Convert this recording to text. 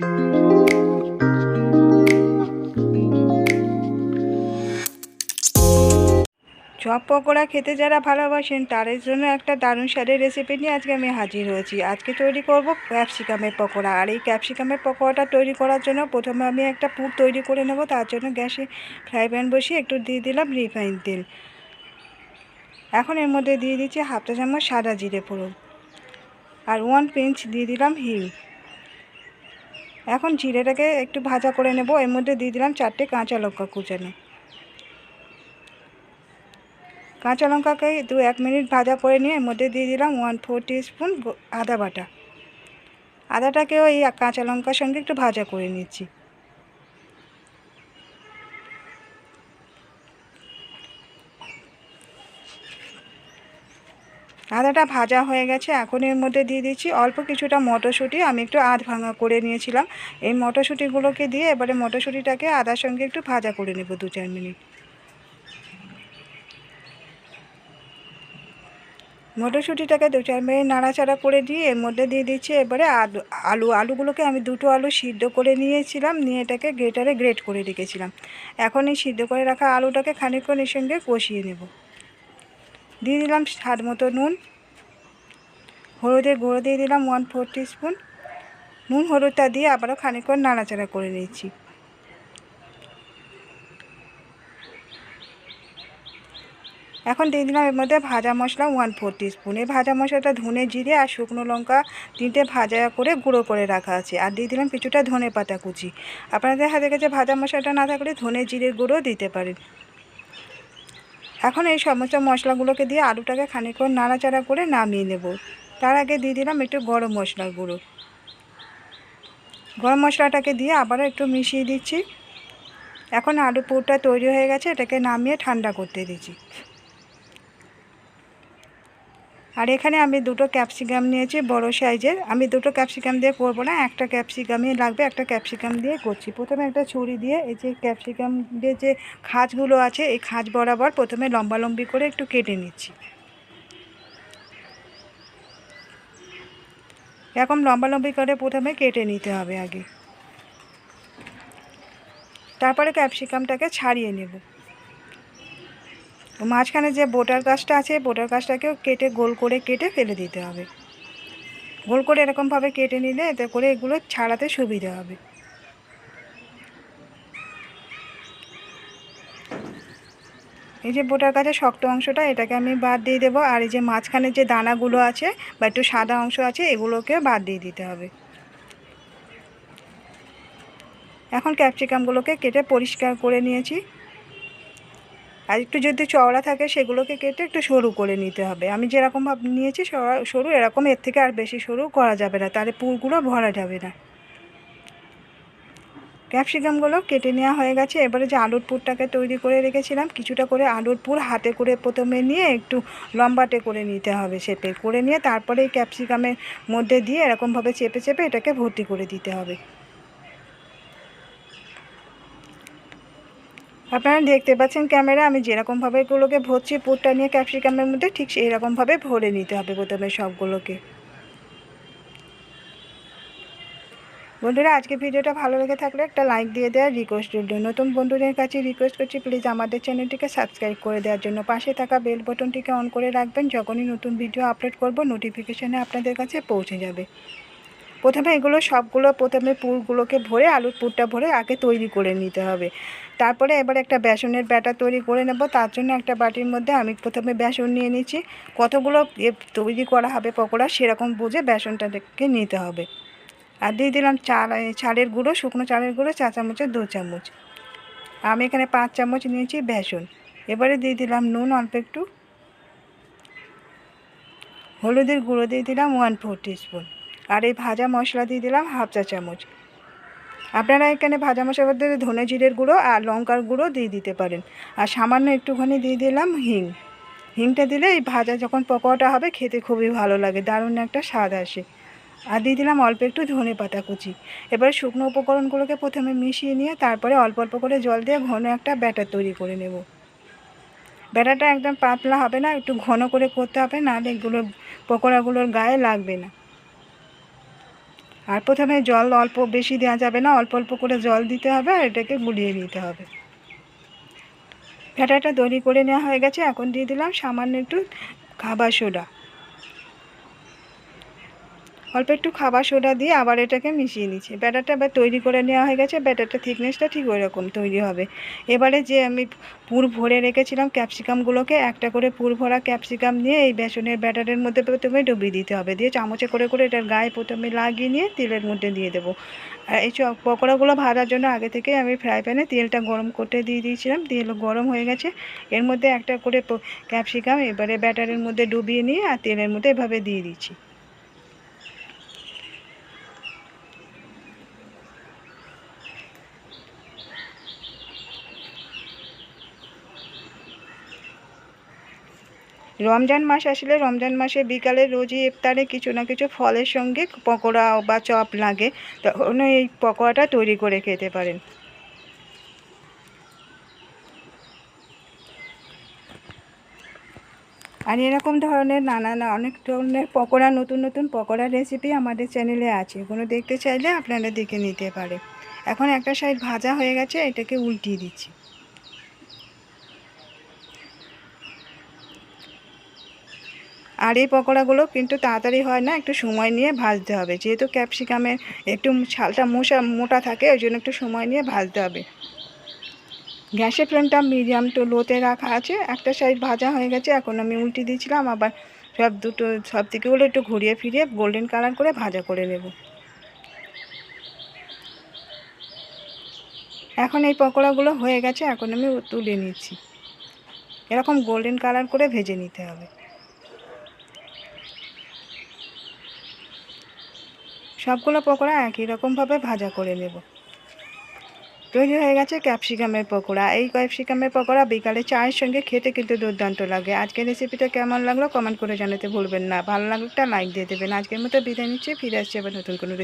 Chop pakora খেতে যারা ভালোবাসেন, তাদের জন্য একটা দারুণ স্বাদের রেসিপি নিয়ে আজকে আমি হাজির হয়েছি। আজকে তৈরি করব ক্যাপসিকামের পকোড়া। আর এই ক্যাপসিকামের পকোড়াটা তৈরি করার জন্য প্রথমে আমি একটা পুর তৈরি করে নেব। তার জন্য গ্যাসে ফ্রাই প্যান বসিয়ে একটু দিয়ে দিলাম রিফাইন তেল। এখন এর মধ্যে দিয়ে দিচ্ছি হাফটা চামচ সাদা জিরে ফোড়ন। আর ওয়ান পিঞ্চ দিয়ে দিলাম হিং। এখন জিরেটাকে একটু ভাজা করে নেব। এর মধ্যে দিয়ে দিলাম চারটে কাঁচা লঙ্কা কুচানো। কাঁচা লঙ্কাকে দু এক মিনিট ভাজা করে নিয়ে এর মধ্যে দিয়ে দিলাম ওয়ান ফোর স্পুন আদা বাটা। আদাটাকেও এই কাঁচা লঙ্কার সঙ্গে একটু ভাজা করে নিচ্ছি। আদাটা ভাজা হয়ে গেছে, এখন এর মধ্যে দিয়ে দিচ্ছি অল্প কিছুটা মটরশুঁটি। আমি একটু আধ ভাঙা করে নিয়েছিলাম। এই মটরশুঁটিগুলোকে দিয়ে এবারে মটরশুঁটিটাকে আদার সঙ্গে একটু ভাজা করে নেব দু চার মিনিট। মটরশুঁটিটাকে দু চার মিনিট নাড়াচাড়া করে দিয়ে এর মধ্যে দিয়ে দিচ্ছি এবারে আলু আলু, আলুগুলোকে আমি দুটো আলু সিদ্ধ করে নিয়েছিলাম, নিয়ে এটাকে গ্রেটারে গ্রেট করে রেখেছিলাম। এখন এই সিদ্ধ করে রাখা আলুটাকে খানিকক্ষণ এর সঙ্গে কষিয়ে নেব। দিয়ে দিলাম স্বাদ মতো নুন। হলুদের গুঁড়ো দিয়ে দিলাম ওয়ান ফোর স্পুন নুন, হলুদটা দিয়ে আবারও খানিকক্ষণ নাড়াচাড়া করে নিয়েছি। এখন দিয়ে দিলাম এর মধ্যে ভাজা মশলা ওয়ান ফোর স্পুন এই ভাজা মশলাটা ধনে জিরে আর শুকনো লঙ্কা তিনটে ভাজা করে গুঁড়ো করে রাখা আছে। আর দিয়ে দিলাম কিছুটা ধনে পাতা কুচি। আপনাদের হাতে কাছে ভাজা মশলাটা না থাকলে ধনে জিরের গুঁড়ো দিতে পারেন। এখন এই সমস্ত মশলাগুলোকে দিয়ে আলুটাকে খানিকক্ষণ নাড়াচাড়া করে নামিয়ে নেব। তার আগে দিয়ে দিলাম একটু গরম মশলার গুঁড়ো। গরম মশলাটাকে দিয়ে আবারও একটু মিশিয়ে দিচ্ছি। এখন আলু পুরটা তৈরি হয়ে গেছে, এটাকে নামিয়ে ঠান্ডা করতে দিচ্ছি। আর এখানে আমি দুটো ক্যাপসিকাম নিয়েছি, বড় সাইজের। আমি দুটো ক্যাপসিকাম দিয়ে করব না, একটা ক্যাপসিকামই লাগবে, একটা ক্যাপসিকাম দিয়ে করছি। প্রথমে একটা ছুরি দিয়ে এই যে ক্যাপসিকাম দিয়ে যে খাঁজগুলো আছে, এই খাঁজ বরাবর প্রথমে লম্বা লম্বি করে একটু কেটে নিচ্ছি। এরকম লম্বা লম্বি করে প্রথমে কেটে নিতে হবে আগে। তারপরে ক্যাপসিকামটাকে ছাড়িয়ে নেব। মাঝখানে যে বোটার গাছটা আছে, বোটার গাছটাকেও কেটে গোল করে কেটে ফেলে দিতে হবে। গোল করে এরকমভাবে কেটে নিলে এতে করে এগুলো ছাড়াতে সুবিধা হবে। এই যে বোটার গাছের শক্ত অংশটা, এটাকে আমি বাদ দিয়ে দেবো। আর এই যে মাঝখানে যে দানাগুলো আছে বা একটু সাদা অংশ আছে, এগুলোকে বাদ দিয়ে দিতে হবে। এখন ক্যাপসিকামগুলোকে কেটে পরিষ্কার করে নিয়েছি। আর একটু যদি চওড়া থাকে সেগুলোকে কেটে একটু সরু করে নিতে হবে। আমি যেরকম নিয়েছি সরু এরকম এর থেকে আর বেশি সরু করা যাবে না। তাহলে পুরগুলো ভরা যাবে না। ক্যাপসিকামগুলো কেটে নেওয়া হয়ে গেছে। এবারে যে আলুর পুরটাকে তৈরি করে রেখেছিলাম, কিছুটা করে আলুর পুর হাতে করে প্রথমে নিয়ে একটু লম্বাটে করে নিতে হবে চেপে করে নিয়ে তারপরে এই ক্যাপসিকামের মধ্যে দিয়ে এরকমভাবে চেপে চেপে এটাকে ভর্তি করে দিতে হবে। আপনারা দেখতে পাচ্ছেন ক্যামেরা, আমি যেরকমভাবে এগুলোকে ভরছি পুরটা নিয়ে ক্যাপসিকামের মধ্যে ঠিক সেই রকমভাবে ভরে নিতে হবে প্রথমে সবগুলোকে। বন্ধুরা, আজকে ভিডিওটা ভালো লেগে থাকলে একটা লাইক দিয়ে দেওয়ার রিকোয়েস্ট রইল। নতুন বন্ধুদের কাছে রিকোয়েস্ট করছি প্লিজ আমাদের চ্যানেলটিকে সাবস্ক্রাইব করে দেওয়ার জন্য। পাশে থাকা বেল বটনটিকে অন করে রাখবেন, যখনই নতুন ভিডিও আপলোড করব নোটিফিকেশানে আপনাদের কাছে পৌঁছে যাবে। প্রথমে এগুলো সবগুলো, প্রথমে পুরগুলোকে ভরে, আলুর পুরটা ভরে আগে তৈরি করে নিতে হবে। তারপরে এবার একটা বেসনের ব্যাটার তৈরি করে নেব। তার জন্য একটা বাটির মধ্যে আমি প্রথমে বেসন নিয়ে নিচ্ছি। কতগুলো তৈরি করা হবে পকোড়া সেরকম বুঝে বেসনটাকে নিতে হবে। আর দিয়ে দিলাম চাল চালের গুঁড়ো, শুকনো চালের গুঁড়ো, চা চামচের দু চামচ। আমি এখানে পাঁচ চামচ নিয়েছি বেসন। এবারে দিয়ে দিলাম নুন, অল্প একটু। হলুদের গুঁড়ো দিয়ে দিলাম ওয়ান ফোর স্পুন আর এই ভাজা মশলা দিয়ে দিলাম হাফ চা চামচ। আপনারা এখানে ভাজা মশলার মধ্যে ধনে জিরের গুঁড়ো আর লঙ্কার গুঁড়ো দিয়ে দিতে পারেন। আর সামান্য একটুখানি দিয়ে দিলাম হিং। হিংটা দিলে এই ভাজা যখন পকোড়াটা হবে খেতে খুবই ভালো লাগে, দারুণ একটা স্বাদ আসে। আর দিয়ে দিলাম অল্প একটু ধনে পাতা কুচি। এবার শুকনো উপকরণগুলোকে প্রথমে মিশিয়ে নিয়ে তারপরে অল্প অল্প করে জল দিয়ে ঘন একটা ব্যাটার তৈরি করে নেব। ব্যাটারটা একদম পাতলা হবে না, একটু ঘন করে করতে হবে, নাহলে এগুলো পকোড়াগুলোর গায়ে লাগবে না। আর প্রথমে জল অল্প বেশি দেওয়া যাবে না, অল্প অল্প করে জল দিতে হবে আর এটাকে গুলিয়ে নিতে হবে। ফ্যাটাটা দড়ি করে নেওয়া হয়ে গেছে, এখন দিয়ে দিলাম সামান্য একটু খাবার সোডা। অল্প একটু খাবার সোডা দিয়ে আবার এটাকে মিশিয়ে নিচ্ছি। ব্যাটারটা এবার তৈরি করে নেওয়া হয়ে গেছে, ব্যাটারটা থিকনেসটা ঠিক ওই রকম তৈরি হবে। এবারে যে আমি পুর ভরে রেখেছিলাম ক্যাপসিকামগুলোকে, একটা করে পুর ভরা ক্যাপসিকাম নিয়ে এই বেসনের ব্যাটারের মধ্যে প্রথমে ডুবিয়ে দিতে হবে। দিয়ে চামচে করে করে এটার গায়ে প্রথমে লাগিয়ে নিয়ে তেলের মধ্যে দিয়ে দেবো। এই চ- পকোড়াগুলো ভাজার জন্য আগে থেকে আমি ফ্রাই প্যানে তেলটা গরম করতে দিয়ে দিয়েছিলাম। তেল গরম হয়ে গেছে। এর মধ্যে একটা করে ক্যাপসিকাম এবারে ব্যাটারের মধ্যে ডুবিয়ে নিয়ে আর তেলের মধ্যে এভাবে দিয়ে দিচ্ছি। রমজান মাস আসলে রমজান মাসে বিকালে রোজই ইফতারে কিছু না কিছু ফলের সঙ্গে পকোড়া বা চপ লাগে, তখন এই পকোড়াটা তৈরি করে খেতে পারেন। আর এরকম ধরনের নানান অনেক ধরনের পকোড়া, নতুন নতুন পকোড়া রেসিপি আমাদের চ্যানেলে আছে। কোনো দেখতে চাইলে আপনারা দেখে নিতে পারে এখন একটা সাইড ভাজা হয়ে গেছে, এটাকে উল্টিয়ে দিচ্ছি। আর এই পকোড়াগুলো কিন্তু তাড়াতাড়ি হয় না, একটু সময় নিয়ে ভাজতে হবে। যেহেতু ক্যাপসিকামের একটু ছালটা মোশা, মোটা থাকে, ওই জন্য একটু সময় নিয়ে ভাজতে হবে। গ্যাসের ফ্লেমটা মিডিয়াম টু লোতে রাখা আছে। একটা সাইড ভাজা হয়ে গেছে, এখন আমি উল্টে দিয়েছিলাম, আবার সব দুটো, সব দিকেগুলো একটু ঘুরিয়ে ফিরিয়ে গোল্ডেন কালার করে ভাজা করে নেব। এখন এই পকোড়াগুলো হয়ে গেছে, এখন আমি তুলে নিচ্ছি। এরকম গোল্ডেন কালার করে ভেজে নিতে হবে। সবগুলো পকোড়া একই রকমভাবে ভাজা করে নেব। তৈরি হয়ে গেছে ক্যাপসিকামের পকোড়া। এই ক্যাপসিকামের পকোড়া বিকালে চায়ের সঙ্গে খেতে কিন্তু দুর্দান্ত লাগে। আজকের রেসিপিটা কেমন লাগল কমেন্ট করে জানাতে ভুলবেন না। ভালো লাগলে একটা লাইক দিয়ে দেবেন। আজকের মতো বিদায় নিচ্ছে। ফিরে আসছে আবার নতুন কোনো